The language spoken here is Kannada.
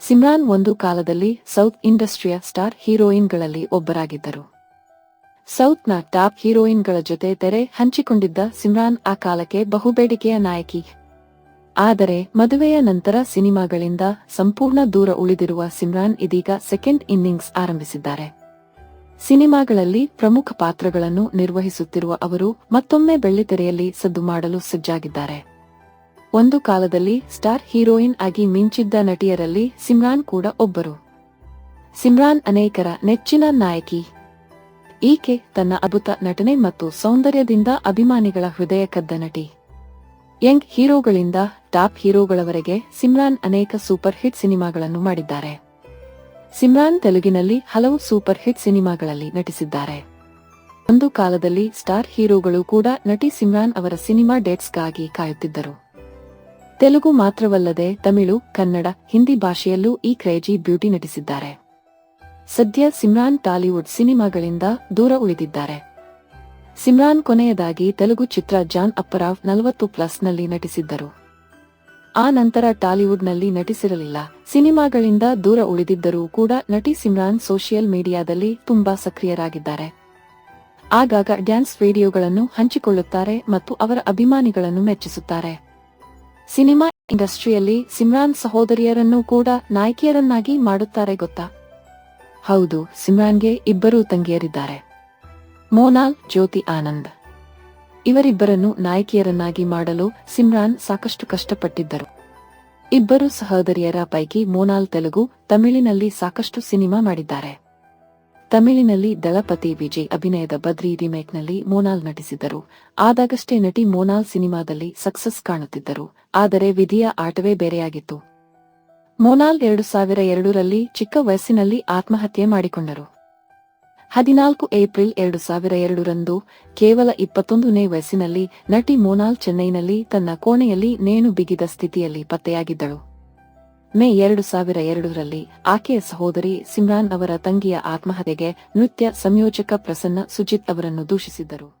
ಸಿಮ್ರಾನ್ ಒಂದು ಕಾಲದಲ್ಲಿ ಸೌತ್ ಇಂಡಸ್ಟ್ರಿಯ ಸ್ಟಾರ್ ಹೀರೋಯಿನ್ಗಳಲ್ಲಿ ಒಬ್ಬರಾಗಿದ್ದರು. ಸೌತ್ನ ಟಾಪ್ ಹೀರೋಯಿನ್ಗಳ ಜೊತೆ ತೆರೆ ಹಂಚಿಕೊಂಡಿದ್ದ ಸಿಮ್ರಾನ್ ಆ ಕಾಲಕ್ಕೆ ಬಹುಬೇಡಿಕೆಯ ನಾಯಕಿ. ಆದರೆ ಮದುವೆಯ ನಂತರ ಸಿನಿಮಾಗಳಿಂದ ಸಂಪೂರ್ಣ ದೂರ ಉಳಿದಿರುವ ಸಿಮ್ರಾನ್ ಇದೀಗ ಸೆಕೆಂಡ್ ಇನ್ನಿಂಗ್ಸ್ ಆರಂಭಿಸಿದ್ದಾರೆ. ಸಿನಿಮಾಗಳಲ್ಲಿ ಪ್ರಮುಖ ಪಾತ್ರಗಳನ್ನು ನಿರ್ವಹಿಸುತ್ತಿರುವ ಅವರು ಮತ್ತೊಮ್ಮೆ ಬೆಳ್ಳಿತೆರೆಯಲ್ಲಿ ಸದ್ದು ಮಾಡಲು ಸಜ್ಜಾಗಿದ್ದಾರೆ. ಒಂದು ಕಾಲದಲ್ಲಿ ಸ್ಟಾರ್ ಹೀರೋಯಿನ್ ಆಗಿ ಮಿಂಚಿದ್ದ ನಟಿಯರಲ್ಲಿ ಸಿಮ್ರಾನ್ ಕೂಡ ಒಬ್ಬರು. ಸಿಮ್ರಾನ್ ಅನೇಕರ ನೆಚ್ಚಿನ ನಾಯಕಿ. ಈಕೆ ತನ್ನ ಅದ್ಭುತ ನಟನೆ ಮತ್ತು ಸೌಂದರ್ಯದಿಂದ ಅಭಿಮಾನಿಗಳ ಹೃದಯ ಕದ್ದ ನಟಿ. ಯಂಗ್ ಹೀರೋಗಳಿಂದ ಟಾಪ್ ಹೀರೋಗಳವರೆಗೆ ಸಿಮ್ರಾನ್ ಅನೇಕ ಸೂಪರ್ ಹಿಟ್ ಸಿನಿಮಾಗಳನ್ನು ಮಾಡಿದ್ದಾರೆ. ಸಿಮ್ರಾನ್ ತೆಲುಗಿನಲ್ಲಿ ಹಲವು ಸೂಪರ್ ಹಿಟ್ ಸಿನಿಮಾಗಳಲ್ಲಿ ನಟಿಸಿದ್ದಾರೆ. ಒಂದು ಕಾಲದಲ್ಲಿ ಸ್ಟಾರ್ ಹೀರೋಗಳು ಕೂಡ ನಟಿ ಸಿಮ್ರಾನ್ ಅವರ ಸಿನಿಮಾ ಡೇಟ್ಸ್ಗಾಗಿ ಕಾಯುತ್ತಿದ್ದರು. ತೆಲುಗು ಮಾತ್ರವಲ್ಲದೆ ತಮಿಳು, ಕನ್ನಡ, ಹಿಂದಿ ಭಾಷೆಯಲ್ಲೂ ಈ ಕ್ರೇಜಿ ಬ್ಯೂಟಿ ನಟಿಸಿದ್ದಾರೆ. ಸದ್ಯ ಸಿಮ್ರಾನ್ ಟಾಲಿವುಡ್ ಸಿನಿಮಾಗಳಿಂದ ದೂರ ಉಳಿದಿದ್ದಾರೆ. ಸಿಮ್ರಾನ್ ಕೊನೆಯದಾಗಿ ತೆಲುಗು ಚಿತ್ರ ಜಾನ್ ಅಪ್ಪರಾವ್ ನಲವತ್ತು ಪ್ಲಸ್ನಲ್ಲಿ ನಟಿಸಿದ್ದರು. ಆ ನಂತರ ಟಾಲಿವುಡ್ನಲ್ಲಿ ನಟಿಸಿರಲಿಲ್ಲ. ಸಿನಿಮಾಗಳಿಂದ ದೂರ ಉಳಿದಿದ್ದರೂ ಕೂಡ ನಟಿ ಸಿಮ್ರಾನ್ ಸೋಷಿಯಲ್ ಮೀಡಿಯಾದಲ್ಲಿ ತುಂಬಾ ಸಕ್ರಿಯರಾಗಿದ್ದಾರೆ. ಆಗಾಗ ಡ್ಯಾನ್ಸ್ ವಿಡಿಯೋಗಳನ್ನು ಹಂಚಿಕೊಳ್ಳುತ್ತಾರೆ ಮತ್ತು ಅವರ ಅಭಿಮಾನಿಗಳನ್ನು ಮೆಚ್ಚಿಸುತ್ತಾರೆ. ಸಿನಿಮಾ ಇಂಡಸ್ಟ್ರಿಯಲ್ಲಿ ಸಿಮ್ರಾನ್ ಸಹೋದರಿಯರನ್ನು ಕೂಡ ನಾಯಕಿಯರನ್ನಾಗಿ ಮಾಡುತ್ತಾರೆ ಗೊತ್ತಾ? ಹೌದು, ಸಿಮ್ರಾನ್ಗೆ ಇಬ್ಬರು ತಂಗಿಯರಿದ್ದಾರೆ. ಮೋನಾಲ್ ಜ್ಯೋತಿ, ಆನಂದ್. ಇವರಿಬ್ಬರನ್ನು ನಾಯಕಿಯರನ್ನಾಗಿ ಮಾಡಲು ಸಿಮ್ರಾನ್ ಸಾಕಷ್ಟು ಕಷ್ಟಪಟ್ಟಿದ್ದರು. ಇಬ್ಬರು ಸಹೋದರಿಯರ ಪೈಕಿ ಮೋನಾಲ್ ತೆಲುಗು, ತಮಿಳಿನಲ್ಲಿ ಸಾಕಷ್ಟು ಸಿನಿಮಾ ಮಾಡಿದ್ದಾರೆ. ತಮಿಳಿನಲ್ಲಿ ದಳಪತಿ ವಿಜಯ್, ಅಭಿನಯದ ಬದ್ರಿ ರಿಮೇಕ್ನಲ್ಲಿ ಮೋನಾಲ್ ನಟಿಸಿದ್ದರು. ಆದಾಗಷ್ಟೇ ನಟಿ ಮೋನಾಲ್ ಸಿನಿಮಾದಲ್ಲಿ ಸಕ್ಸಸ್ ಕಾಣುತ್ತಿದ್ದರು. ಆದರೆ ವಿಧಿಯ ಆಟವೇ ಬೇರೆಯಾಗಿತ್ತು. ಮೋನಾಲ್ ಎರಡು ಸಾವಿರ ಎರಡರಲ್ಲಿ ಚಿಕ್ಕ ವಯಸ್ಸಿನಲ್ಲಿ ಆತ್ಮಹತ್ಯೆ ಮಾಡಿಕೊಂಡರು. ಹದಿನಾಲ್ಕು ಏಪ್ರಿಲ್ ಎರಡು ಸಾವಿರ ಎರಡರಂದು ಕೇವಲ ಇಪ್ಪತ್ತೊಂದನೇ ವಯಸ್ಸಿನಲ್ಲಿ ನಟಿ ಮೋನಾಲ್ ಚೆನ್ನೈನಲ್ಲಿ ತನ್ನ ಕೋಣೆಯಲ್ಲಿ ನೇಣು ಬಿಗಿದ ಸ್ಥಿತಿಯಲ್ಲಿ ಪತ್ತೆಯಾಗಿದ್ದಳು. ಮೇ ಎರಡು ಸಾವಿರ ಎರಡರಲ್ಲಿ ಆಕೆಯ ಸಹೋದರಿ ಸಿಮ್ರಾನ್ ಅವರ ತಂಗಿಯ ಆತ್ಮಹತ್ಯೆಗೆ ನೃತ್ಯ ಸಂಯೋಜಕ ಪ್ರಸನ್ನ ಸುಜಿತ್ ಅವರನ್ನು ದೂಷಿಸಿದ್ದರು.